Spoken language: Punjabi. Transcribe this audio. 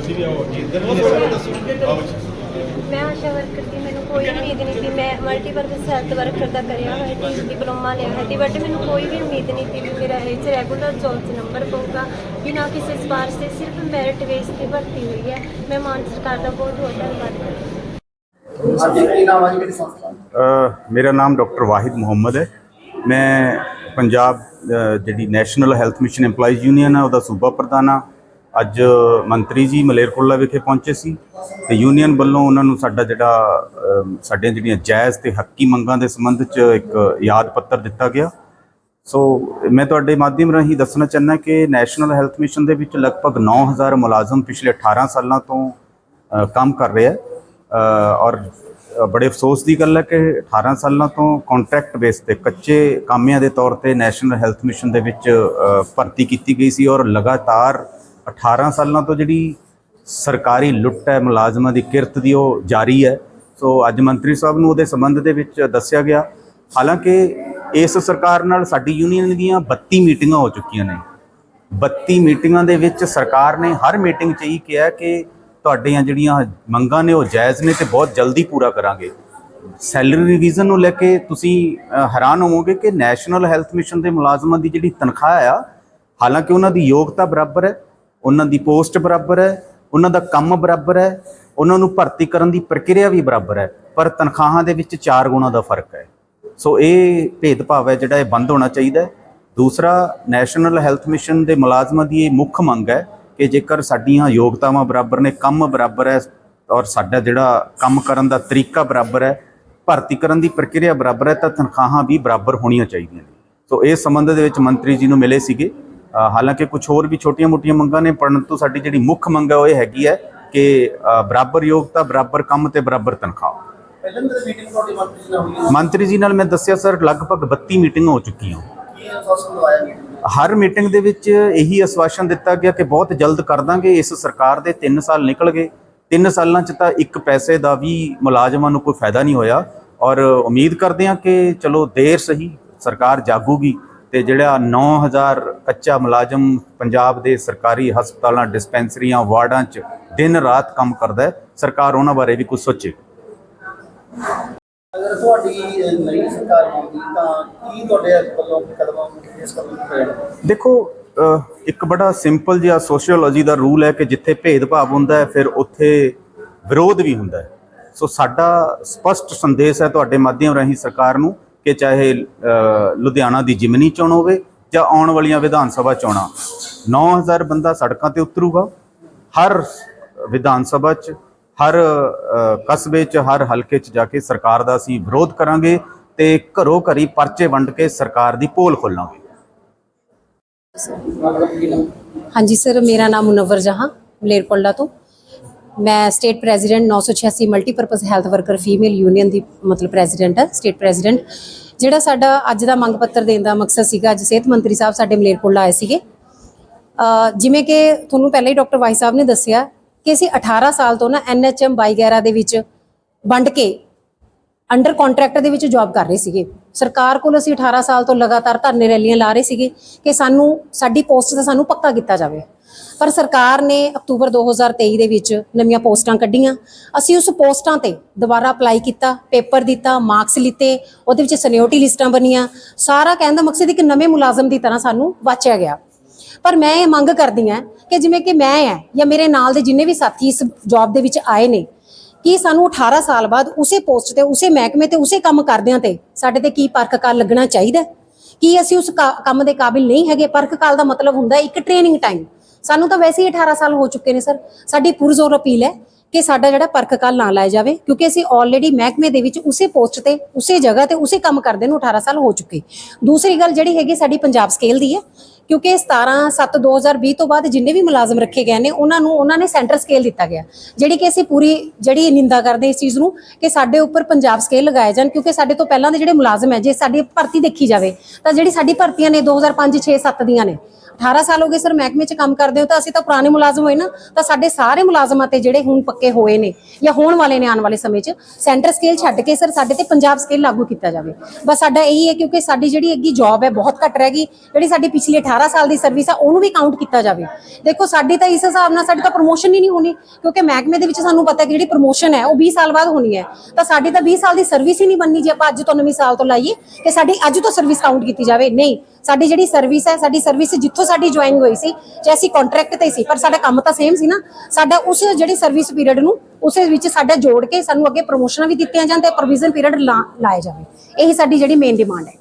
ਤੁਸੀਂ ਵੀ ਆਓ ਅੱਗੇ। ਇੱਧਰ ਵੀ ਸਾਰੇ ਦੱਸੋ। ਆਓ ਜੀ ਮੈਂ ਆਸ਼ਾ ਵਰਕਰ ਦੀ ਮੈਨੂੰ ਕੋਈ ਉਮੀਦ ਨਹੀਂ ਸੀ ਮੈਂ ਮਲਟੀਪਰਪਸ ਹੈਲਥ ਵਰਕਰ ਦਾ ਕਰਿਆ ਹੋਇਆ ਸੀ ਡਿਪਲੋਮਾ ਲਿਆ ਹੈ ਸੀ ਬਟ ਮੈਨੂੰ ਕੋਈ ਵੀ ਉਮੀਦ ਨਹੀਂ ਸੀ ਵੀ ਮੇਰਾ ਇਹ 'ਚ ਰੈਗੂਲਰ ਜੌਬ 'ਚ ਨੰਬਰ ਪਊਗਾ। ਬਿਨਾਂ ਕਿਸੇ ਸਿਫਾਰਿਸ਼ ਦੇ ਸਿਰਫ ਮੈਰਿਟ ਬੇਸ ਤੇ ਭਰਤੀ ਹੋਈ ਹੈ। ਮੈਂ ਮਾਨ ਸਰਕਾਰ ਦਾ ਬਹੁਤ ਬਹੁਤ ਧੰਨਵਾਦ ਕਰਦੀ ਮੇਰਾ ਨਾਮ ਡਾਕਟਰ ਵਾਹਿਦ ਮੁਹੰਮਦ ਹੈ। ਮੈਂ ਪੰਜਾਬ ਜਿਹੜੀ national health mission EMPLOYEES union ਹੈ ਉਹਦਾ ਸੂਬਾ ਪ੍ਰਧਾਨ ਹਾਂ। ਅੱਜ ਮੰਤਰੀ ਜੀ ਮਲੇਰਕੋਟਲਾ ਵਿਖੇ ਪਹੁੰਚੇ ਸੀ ਤੇ ਯੂਨੀਅਨ ਵੱਲੋਂ ਉਹਨਾਂ ਨੂੰ ਸਾਡਾ ਜਿਹੜਾ ਸਾਡੀਆਂ ਜਿਹੜੀਆਂ ਜਾਇਜ਼ ਤੇ ਹੱਕੀ ਮੰਗਾਂ ਦੇ ਸੰਬੰਧ 'ਚ ਇੱਕ ਯਾਦ ਪੱਤਰ ਦਿੱਤਾ ਗਿਆ। ਸੋ ਮੈਂ ਤੁਹਾਡੇ ਮਾਧਿਅਮ ਰਾਹੀਂ ਦੱਸਣਾ ਚਾਹੁੰਦਾ ਕਿ ਨੈਸ਼ਨਲ ਹੈਲਥ ਮਿਸ਼ਨ ਦੇ ਵਿੱਚ ਲਗਭਗ 9000 ਮੁਲਾਜ਼ਮ ਪਿਛਲੇ 18 ਸਾਲਾਂ ਤੋਂ ਕੰਮ ਕਰ ਰਿਹਾ ਔਰ ਬੜੇ ਅਫਸੋਸ ਦੀ ਗੱਲ ਹੈ ਕਿ 18 ਸਾਲਾਂ ਤੋਂ ਕੰਟਰੈਕਟ ਬੇਸ ਤੇ ਕੱਚੇ ਕਾਮਿਆਂ ਦੇ ਤੌਰ ਤੇ ਨੈਸ਼ਨਲ ਹੈਲਥ ਮਿਸ਼ਨ ਦੇ ਵਿੱਚ ਭਰਤੀ ਕੀਤੀ ਗਈ ਸੀ ਔਰ ਲਗਾਤਾਰ 18 ਸਾਲਾਂ ਤੋਂ ਜਿਹੜੀ ਸਰਕਾਰੀ ਲੁੱਟ ਹੈ, ਮੁਲਾਜ਼ਮਾਂ ਦੀ ਕਿਰਤ ਦੀ ਉਹ ਜਾਰੀ ਹੈ। ਸੋ ਅੱਜ ਮੰਤਰੀ ਸਾਹਿਬ ਨੂੰ ਉਹਦੇ ਸੰਬੰਧ ਦੇ ਵਿੱਚ ਦੱਸਿਆ ਗਿਆ। ਹਾਲਾਂਕਿ ਇਸ ਸਰਕਾਰ ਨਾਲ ਸਾਡੀ ਯੂਨੀਅਨ ਦੀਆਂ 32 ਮੀਟਿੰਗਾਂ ਹੋ ਚੁੱਕੀਆਂ ਨੇ। 32 ਮੀਟਿੰਗਾਂ ਦੇ ਵਿੱਚ ਸਰਕਾਰ ਨੇ ਹਰ ਮੀਟਿੰਗ 'ਚ ਇਹ ਕਿਹਾ ਕਿ ਤੁਹਾਡੀਆਂ ਜਿਹੜੀਆਂ ਮੰਗਾਂ ਨੇ ਉਹ ਜਾਇਜ਼ ਨੇ ਤੇ ਬਹੁਤ ਜਲਦੀ ਪੂਰਾ ਕਰਾਂਗੇ। ਸੈਲਰੀ ਰਿਵੀਜ਼ਨ ਨੂੰ ਲੈ ਕੇ ਤੁਸੀਂ ਹੈਰਾਨ ਹੋਵੋਗੇ ਕਿ ਨੈਸ਼ਨਲ ਹੈਲਥ ਮਿਸ਼ਨ ਦੇ ਮੁਲਾਜ਼ਮਾਂ ਦੀ ਜਿਹੜੀ ਤਨਖਾਹ ਆ, ਹਾਲਾਂਕਿ ਉਹਨਾਂ ਦੀ ਯੋਗਤਾ ਬਰਾਬਰ ਹੈ ਉਹਨਾਂ ਦੀ ਪੋਸਟ ਬਰਾਬਰ ਹੈ, ਉਹਨਾਂ ਦਾ ਕੰਮ ਬਰਾਬਰ ਹੈ, ਉਹਨਾਂ ਨੂੰ ਭਰਤੀ ਕਰਨ ਦੀ ਪ੍ਰਕਿਰਿਆ ਵੀ ਬਰਾਬਰ ਹੈ, ਪਰ ਤਨਖਾਹਾਂ ਦੇ ਵਿੱਚ 4 ਗੁਣਾ ਦਾ ਫ਼ਰਕ ਹੈ। ਸੋ ਇਹ ਭੇਦਭਾਵ ਹੈ ਜਿਹੜਾ ਇਹ ਬੰਦ ਹੋਣਾ ਚਾਹੀਦਾ ਹੈ। ਦੂਸਰਾ ਨੈਸ਼ਨਲ ਹੈਲਥ ਮਿਸ਼ਨ ਦੇ ਮੁਲਾਜ਼ਮਾਂ ਦੀ ਇਹ ਮੁੱਖ ਮੰਗ ਹੈ ਕਿ ਜੇਕਰ ਸਾਡੀਆਂ ਯੋਗਤਾਵਾਂ ਬਰਾਬਰ ਨੇ, ਕੰਮ ਬਰਾਬਰ ਹੈ ਔਰ ਸਾਡਾ ਜਿਹੜਾ ਕੰਮ ਕਰਨ ਦਾ ਤਰੀਕਾ ਬਰਾਬਰ ਹੈ, ਭਰਤੀ ਕਰਨ ਦੀ ਪ੍ਰਕਿਰਿਆ ਬਰਾਬਰ ਹੈ, ਤਾਂ ਤਨਖਾਹਾਂ ਵੀ ਬਰਾਬਰ ਹੋਣੀਆਂ ਚਾਹੀਦੀਆਂ ਨੇ। ਸੋ ਇਸ ਸੰਬੰਧ ਦੇ ਵਿੱਚ ਮੰਤਰੀ ਜੀ ਨੂੰ ਮਿਲੇ ਸੀਗੇ। ਹਾਲਾਂਕਿ ਕੁਝ ਹੋਰ ਵੀ ਛੋਟੀਆਂ-ਮੋਟੀਆਂ ਮੰਗਾਂ ਨੇ ਪਰੰਤੂ ਸਾਡੀ ਜਿਹੜੀ ਮੁੱਖ ਮੰਗ ਹੈ ਉਹ ਇਹ ਹੈਗੀ ਹੈ ਕਿ ਬਰਾਬਰ ਯੋਗਤਾ ਬਰਾਬਰ ਕੰਮ ਤੇ ਬਰਾਬਰ ਤਨਖਾਹ। ਪਹਿਲਾਂ ਵੀ ਮੀਟਿੰਗ ਤੁਹਾਡੀ ਮੰਤਰੀ ਜੀ ਨਾਲ ਹੋਈ ਹੈ। ਮੰਤਰੀ ਜੀ ਨਾਲ ਮੈਂ ਦੱਸਿਆ ਸਰ ਲਗਭਗ 32 ਮੀਟਿੰਗਾਂ ਹੋ ਚੁੱਕੀਆਂ। ਹਰ ਮੀਟਿੰਗ ਦੇ ਵਿੱਚ ਇਹੀ ਆਸ਼ਵਾਸਨ ਦਿੱਤਾ ਗਿਆ ਕਿ ਬਹੁਤ ਜਲਦ ਕਰ ਦਾਂਗੇ ਇਸ ਸਰਕਾਰ ਦੇ 3 ਸਾਲ ਨਿਕਲ ਗਏ। 3 ਸਾਲਾਂ 'ਚ ਤਾਂ ਇੱਕ ਪੈਸੇ ਦਾ ਵੀ ਮੁਲਾਜ਼ਮਾਂ ਨੂੰ ਕੋਈ ਫਾਇਦਾ ਨਹੀਂ ਹੋਇਆ। ਔਰ ਉਮੀਦ ਕਰਦੇ ਹਾਂ ਕਿ ਚਲੋ ਦੇਰ ਸਹੀ ਸਰਕਾਰ ਜਾਗੂਗੀ। ਤੇ ਜਿਹੜਾ 9000 ਕੱਚਾ ਮੁਲਾਜ਼ਮ ਪੰਜਾਬ ਦੇ ਸਰਕਾਰੀ ਹਸਪਤਾਲਾਂ ਡਿਸਪੈਂਸਰੀਆਂ ਵਾਰਡਾਂ 'ਚ ਦਿਨ ਰਾਤ ਕੰਮ ਕਰਦਾ ਹੈ। ਸਰਕਾਰ ਉਹਨਾਂ ਬਾਰੇ ਵੀ ਕੁਝ ਸੋਚੇ। ਅਗਰ ਤੁਹਾਡੀ ਅਹ, ਨਵੀਂ ਸਰਕਾਰ ਆਉਂਦੀ ਤਾਂ ਕੀ ਤੁਹਾਡੇ ਵੱਲੋਂ ਕਦਮ ਇਸ ਕਦਮ ਹੋਇਆ ਦੇਖੋ ਇੱਕ ਬੜਾ ਸਿੰਪਲ ਜਿਹਾ ਸੋਸ਼ੀਓਲੋਜੀ ਦਾ ਰੂਲ ਹੈ ਕਿ ਜਿੱਥੇ ਭੇਦਭਾਵ ਹੁੰਦਾ ਹੈ ਫਿਰ ਉੱਥੇ ਵਿਰੋਧ ਵੀ ਹੁੰਦਾ ਹੈ। ਸੋ ਸਾਡਾ ਸਪਸ਼ਟ ਸੰਦੇਸ਼ ਹੈ ਤੁਹਾਡੇ ਮਾਧਿਅਮ ਰਾਹੀਂ ਸਰਕਾਰ ਨੂੰ ਕਿ ਚਾਹੇ ਲੁਧਿਆਣਾ ਦੀ ਜਿਮਨੀ ਚੋਣ ਹੋਵੇ ਜਾਂ ਆਉਣ ਵਾਲੀਆਂ ਵਿਧਾਨ ਸਭਾ ਚੋਣਾਂ 9000 ਬੰਦਾ ਸੜਕਾਂ ਤੇ ਉਤਰੂਗਾ। ਹਰ ਵਿਧਾਨ ਸਭਾ 'ਚ, ਹਰ ਕਸਬੇ 'ਚ, ਹਰ ਹਲਕੇ 'ਚ ਜਾ ਕੇ ਸਰਕਾਰ ਦਾ ਅਸੀਂ ਵਿਰੋਧ ਕਰਾਂਗੇ ਤੇ ਘਰੋ ਘਰੀ ਪਰਚੇ ਵੰਡ ਕੇ ਸਰਕਾਰ ਦੀ ਪੋਲ ਖੋਲਾਂਗੇ। ਹਾਂਜੀ ਸਰ, ਮੇਰਾ ਨਾਮ ਮੁਨਵਰ ਜਹਾਂ ਮਲੇਰਕੋਲਾ ਤੋਂ। ਮੈਂ state president 986 multipurpose health worker female union ਦੀ ਮਤਲਬ ਪ੍ਰੈਜ਼ੀਡੈਂਟ ਹੈ ਸਟੇਟ ਪ੍ਰੈਜ਼ੀਡੈਂਟ ਜਿਹੜਾ ਸਾਡਾ ਅੱਜ ਦਾ ਮੰਗ ਪੱਤਰ ਦੇਣ ਦਾ ਮਕਸਦ ਸੀਗਾ, ਅੱਜ ਸਿਹਤ ਮੰਤਰੀ ਸਾਹਿਬ ਸਾਡੇ ਮਲੇਰਕੋਟਲਾ ਆਏ ਸੀਗੇ। ਜਿਵੇਂ ਕਿ ਤੁਹਾਨੂੰ ਪਹਿਲਾਂ ਹੀ ਡਾਕਟਰ ਵਾਈ ਸਾਹਿਬ ਨੇ ਦੱਸਿਆ ਕਿ ਅਸੀਂ 18 ਸਾਲ ਤੋਂ ਨਾ ਐਨਐਚਐਮ 2211 ਦੇ ਵਿੱਚ ਵੰਡ ਕੇ ਅੰਡਰ ਕੰਟਰੈਕਟ ਦੇ ਵਿੱਚ ਜੌਬ ਕਰ ਰਹੇ ਸੀਗੇ। ਸਰਕਾਰ ਕੋਲ ਅਸੀਂ 18 ਸਾਲ ਤੋਂ ਲਗਾਤਾਰ ਧਰਨੇ ਰੈਲੀਆਂ ਲਾ ਰਹੇ ਸੀਗੇ ਕਿ ਸਾਨੂੰ, ਸਾਡੀ ਪੋਸਟ ਤੇ ਸਾਨੂੰ ਪੱਕਾ ਕੀਤਾ ਜਾਵੇ। ਪਰ ਸਰਕਾਰ ਨੇ ਅਕਤੂਬਰ 2023 ਦੇ ਵਿੱਚ ਨਵੀਆਂ ਪੋਸਟਾਂ ਕੱਢੀਆਂ। ਅਸੀਂ ਉਸ ਪੋਸਟਾਂ ਤੇ ਦੁਬਾਰਾ ਅਪਲਾਈ ਕੀਤਾ ਪੇਪਰ ਦਿੱਤਾ ਮਾਰਕਸ ਲਿੱਤੇ, ਉਹਦੇ ਵਿੱਚ ਸੈਨਿਓਰਟੀ ਲਿਸਟਾਂ ਬਣੀਆਂ। ਸਾਰਾ ਕਹਿਣ ਦਾ ਮਕਸਦ ਇੱਕ ਨਵੇਂ ਮੁਲਾਜ਼ਮ ਦੀ ਤਰ੍ਹਾਂ ਸਾਨੂੰ ਵਾਚਿਆ ਗਿਆ। ਪਰ ਮੈਂ ਇਹ ਮੰਗ ਕਰਦੀ ਹਾਂ ਕਿ ਜਿਵੇਂ ਕਿ ਮੈਂ ਹੈ ਜਾਂ ਮੇਰੇ ਨਾਲ ਦੇ ਜਿੰਨੇ ਵੀ ਸਾਥੀ ਇਸ ਜੌਬ ਦੇ ਵਿੱਚ ਆਏ ਨੇ ਕਿ ਸਾਨੂੰ 18 ਸਾਲ ਬਾਅਦ ਉਸੇ ਪੋਸਟ ਤੇ, ਉਸੇ ਮਹਿਕਮੇ ਤੇ, ਉਸੇ ਕੰਮ ਕਰਦਿਆਂ ਤੇ ਸਾਡੇ ਤੇ ਕੀ ਪਰਖ ਕਾਲ ਲੱਗਣਾ ਚਾਹੀਦਾ? ਕੀ ਅਸੀਂ ਉਸ ਕਾ- ਕੰਮ ਦੇ ਕਾਬਿਲ ਨਹੀਂ ਹੈਗੇ? ਪਰਖ ਕਾਲ ਦਾ ਮਤਲਬ ਹੁੰਦਾ ਇੱਕ ਟ੍ਰੇਨਿੰਗ ਟਾਈਮ ਸਾਨੂੰ ਤਾਂ ਵੈਸੇ ਹੀ 18 ਸਾਲ ਹੋ ਚੁੱਕੇ ਨੇ, ਸਰ। ਸਾਡੀ ਪੁਰਜ਼ੋਰ ਅਪੀਲ ਹੈ ਕਿ ਸਾਡਾ ਜਿਹੜਾ ਪਰਖ ਕਾਲ ਨਾ ਲਾਇਆ ਜਾਵੇ, ਕਿਉਂਕਿ ਅਸੀਂ ਆਲਰੇਡੀ ਮਹਿਕਮੇ ਦੇ ਵਿੱਚ ਉਸੇ ਪੋਸਟ ਤੇ, ਉਸੇ ਜਗ੍ਹਾ ਤੇ ਉਸੇ ਕੰਮ ਕਰਦੇ ਨੂੰ 18 ਸਾਲ ਹੋ ਚੁੱਕੇ। ਦੂਸਰੀ ਗੱਲ ਜਿਹੜੀ ਹੈਗੀ ਸਾਡੀ ਪੰਜਾਬ ਸਕੇਲ ਦੀ ਹੈ, ਕਿਉਂਕਿ 17 7 2020 ਤੋਂ ਬਾਅਦ ਜਿੰਨੇ ਵੀ ਮੁਲਾਜ਼ਮ ਰੱਖੇ ਗਏ ਨੇ, ਉਹਨਾਂ ਨੂੰ, ਉਹਨਾਂ ਨੇ ਸੈਂਟਰ ਸਕੇਲ ਦਿੱਤਾ ਗਿਆ। ਜਿਹੜੀ ਕਿ ਅਸੀਂ ਪੂਰੀ, ਜਿਹੜੀ ਨਿੰਦਾ ਕਰਦੇ ਇਸ ਚੀਜ਼ ਨੂੰ ਕਿ ਸਾਡੇ ਉੱਪਰ ਪੰਜਾਬ ਸਕੇਲ ਲਗਾਏ ਜਾਣ, ਕਿਉਂਕਿ ਸਾਡੇ ਤੋਂ ਪਹਿਲਾਂ ਦੇ ਜਿਹੜੇ ਮੁਲਾਜ਼ਮ ਹੈ, ਜੇ ਸਾਡੀ ਭਰਤੀ ਦੇਖੀ ਜਾਵੇ, ਤਾਂ ਜਿਹੜੀ ਸਾਡੀ ਭਰਤੀਆਂ ਨੇ 2005 6 7 ਦੀਆਂ ਨੇ 18 ਸਾਲ ਹੋ ਗਏ ਸਰ ਮਹਿਕਮੇ 'ਚ ਕੰਮ ਕਰਦੇ ਹੋ, ਤਾਂ ਅਸੀਂ ਤਾਂ ਪੁਰਾਣੇ ਮੁਲਾਜ਼ਮ ਹੋਏ ਨਾ, ਤਾਂ ਸਾਡੇ ਸਾਰੇ ਮੁਲਾਜ਼ਮਾਂ ਤੇ ਜਿਹੜੇ ਹੁਣ ਪੱਕੇ ਹੋਏ ਨੇ ਜਾਂ ਹੋਣ ਵਾਲੇ ਨੇ ਆਉਣ ਵਾਲੇ ਸਮੇਂ 'ਚ ਸੈਂਟਰ ਸਕੇਲ ਛੱਡ ਕੇ ਸਰ ਸਾਡੇ ਤੇ ਪੰਜਾਬ ਸਕੇਲ ਲਾਗੂ ਕੀਤਾ ਜਾਵੇ। ਬਸ ਸਾਡਾ ਇਹੀ ਹੈ ਕਿਉਂਕਿ ਸਾਡੀ ਜਿਹੜੀ ਅੱਗੀ ਜੌਬ ਹੈ ਬਹੁਤ ਘੱਟ ਰਹਿ ਗਈ, ਜਿਹੜੀ ਸਾਡੀ ਪਿਛਲੀ 18 ਸਾਲ ਦੀ ਸਰਵਿਸ ਆ, ਉਹਨੂੰ ਵੀ ਕਾਊਂਟ ਕੀਤਾ ਜਾਵੇ। ਦੇਖੋ, ਸਾਡੀ ਤਾਂ ਇਸ ਹਿਸਾਬ ਨਾਲ ਸਾਡੀ ਤਾਂ ਪ੍ਰੋਮੋਸ਼ਨ ਹੀ ਨਹੀਂ ਹੋਣੀ, ਕਿਉਂਕਿ ਮਹਿਕਮੇ ਦੇ ਵਿੱਚ ਸਾਨੂੰ ਪਤਾ ਹੈ ਕਿ ਜਿਹੜੀ ਪ੍ਰੋਮੋਸ਼ਨ ਹੈ, ਉਹ 20 ਸਾਲ ਬਾਅਦ ਹੋਣੀ ਹੈ। ਤਾਂ ਸਾਡੀ ਤਾਂ 20 ਸਾਲ ਦੀ ਸਰਵਿਸ ਹੀ ਨਹੀਂ ਬਣਨੀ, ਜੇ ਆਪਾਂ ਅੱਜ ਤੋਂ 9 ਸਾਲ ਤੋਂ ਲਾਈਏ, ਕਿ ਸਾਡੀ ਅੱਜ ਤੋਂ ਸਰਵਿਸ ਕਾਊਂਟ ਕੀਤੀ ਜਾਵੇ। ਨਹੀਂ, ਸਾਡੀ ਜਿਹੜੀ ਸਰਵਿਸ ਹੈ, ਸਾਡੀ ਸਰਵਿਸ ਜਿੱਥੋਂ ਸਾਡੀ ਜੁਆਇਨਿੰਗ ਹੋਈ ਸੀ ਚਾਹੇ ਅਸੀਂ ਕੰਟਰੈਕਟ ਤੇ ਸੀ, ਪਰ ਸਾਡਾ ਕੰਮ ਤਾਂ ਸੇਮ ਸੀ ਨਾ, ਸਾਡਾ ਉਸ ਜਿਹੜੀ ਸਰਵਿਸ ਪੀਰੀਅਡ ਨੂੰ, ਉਸੇ ਵਿੱਚ ਸਾਡਾ ਜੋੜ ਕੇ ਸਾਨੂੰ ਅੱਗੇ ਪ੍ਰੋਮੋਸ਼ਨਾਂ ਵੀ ਦਿੱਤੀਆਂ ਜਾਣ ਤੇ ਪ੍ਰੋਵੀਜ਼ਨ ਪੀਰੀਅਡ ਲਾਇਆ ਜਾਵੇ। ਇਹੀ ਸਾਡੀ ਜਿਹੜੀ ਮੇਨ ਡਿਮਾਂਡ ਹੈ।